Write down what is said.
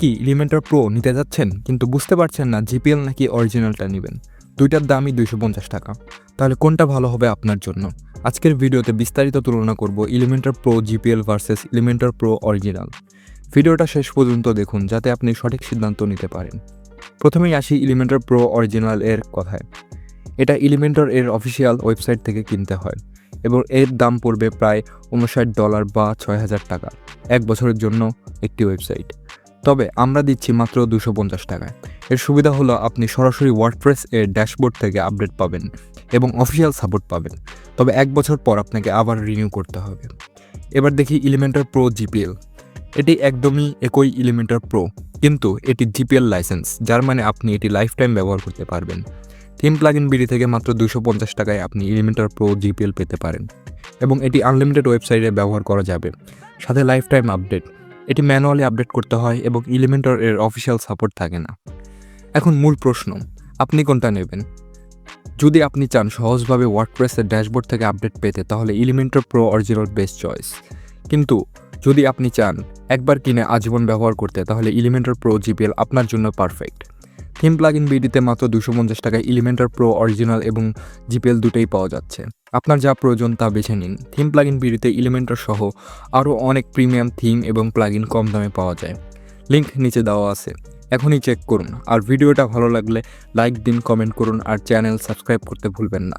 কি Elementor pro নিতে যাচ্ছেন? কিন্তু বুঝতে পারছেন না জিপিএল নাকি অরিজিনালটা নেবেন। দুইটার দামই দুইশো পঞ্চাশ টাকা। তাহলে কোনটা ভালো হবে আপনার জন্য? আজকের ভিডিওতে বিস্তারিত তুলনা করব Elementor pro GPL versus Elementor pro original ভিডিওটা শেষ পর্যন্ত দেখুন যাতে আপনি সঠিক সিদ্ধান্ত নিতে পারেন। প্রথমেই আসি এলিমেন্টার প্রো অরিজিনাল এর কথায়। এটা এলিমেন্টার এর অফিসিয়াল ওয়েবসাইট থেকে কিনতে হয় এবং এর দাম পড়বে প্রায় উনষাট ডলার বা ছয় হাজার টাকা। এক বছরের জন্য একটি ওয়েবসাইট তবে আমরা দিচ্ছি মাত্র দুশো পঞ্চাশ টাকায়। এর সুবিধা হলো আপনি সরাসরি ওয়ার্ডপ্রেস এর ড্যাশবোর্ড থেকে আপডেট পাবেন এবং অফিসিয়াল সাপোর্ট পাবেন। তবে এক বছর পর আপনাকে আবার রিনিউ করতে হবে। এবার দেখি ইলিমেন্টার প্রো জিপিএল এটি একদমই একই ইলিমেন্টার প্রো কিন্তু এটি জিপিএল লাইসেন্স যার মানে আপনি এটি লাইফ টাইম ব্যবহার করতে পারবেন। থিম প্লাগ ইন বিডি থেকে মাত্র দুশো পঞ্চাশ টাকায় আপনি এলিমেন্টার প্রো জিপিএল পেতে পারেন। এবং এটি আনলিমিটেড ওয়েবসাইটে ব্যবহার করা যাবে। সাথে লাইফ টাইম আপডেট এটি ম্যানুয়ালি আপডেট করতে হয় এবং এলিমেন্টার এর অফিসিয়াল সাপোর্ট থাকে না। এখন মূল প্রশ্ন, আপনি কোনটা নেবেন? যদি আপনি চান সহজভাবে ওয়ার্ডপ্রেসের ড্যাশবোর্ড থেকে আপডেট পেতে, তাহলে Elementor pro original best choice কিন্তু যদি আপনি চান একবার কিনে আজীবন ব্যবহার করতে, তাহলে এলিমেন্টার প্রো জিপিএল আপনার জন্য পারফেক্ট থিম প্লাগ ইন বিডিতে মাত্র দুশো পঞ্চাশ টাকায় এলিমেন্টার প্রো অরিজিনাল এবং জিপিএল দুটোই পাওয়া যাচ্ছে। আপনার যা প্রয়োজন তা বেছে নিন। থিম প্লাগিন বিডিতে এলিমেন্টার সহ আরও অনেক প্রিমিয়াম থিম এবং প্লাগিন কম দামে পাওয়া যায়। লিঙ্ক নিচে দেওয়া আছে। এখনই চেক করুন। আর ভিডিওটা ভালো লাগলে লাইক দিন, কমেন্ট করুন আর চ্যানেল সাবস্ক্রাইব করতে ভুলবেন না।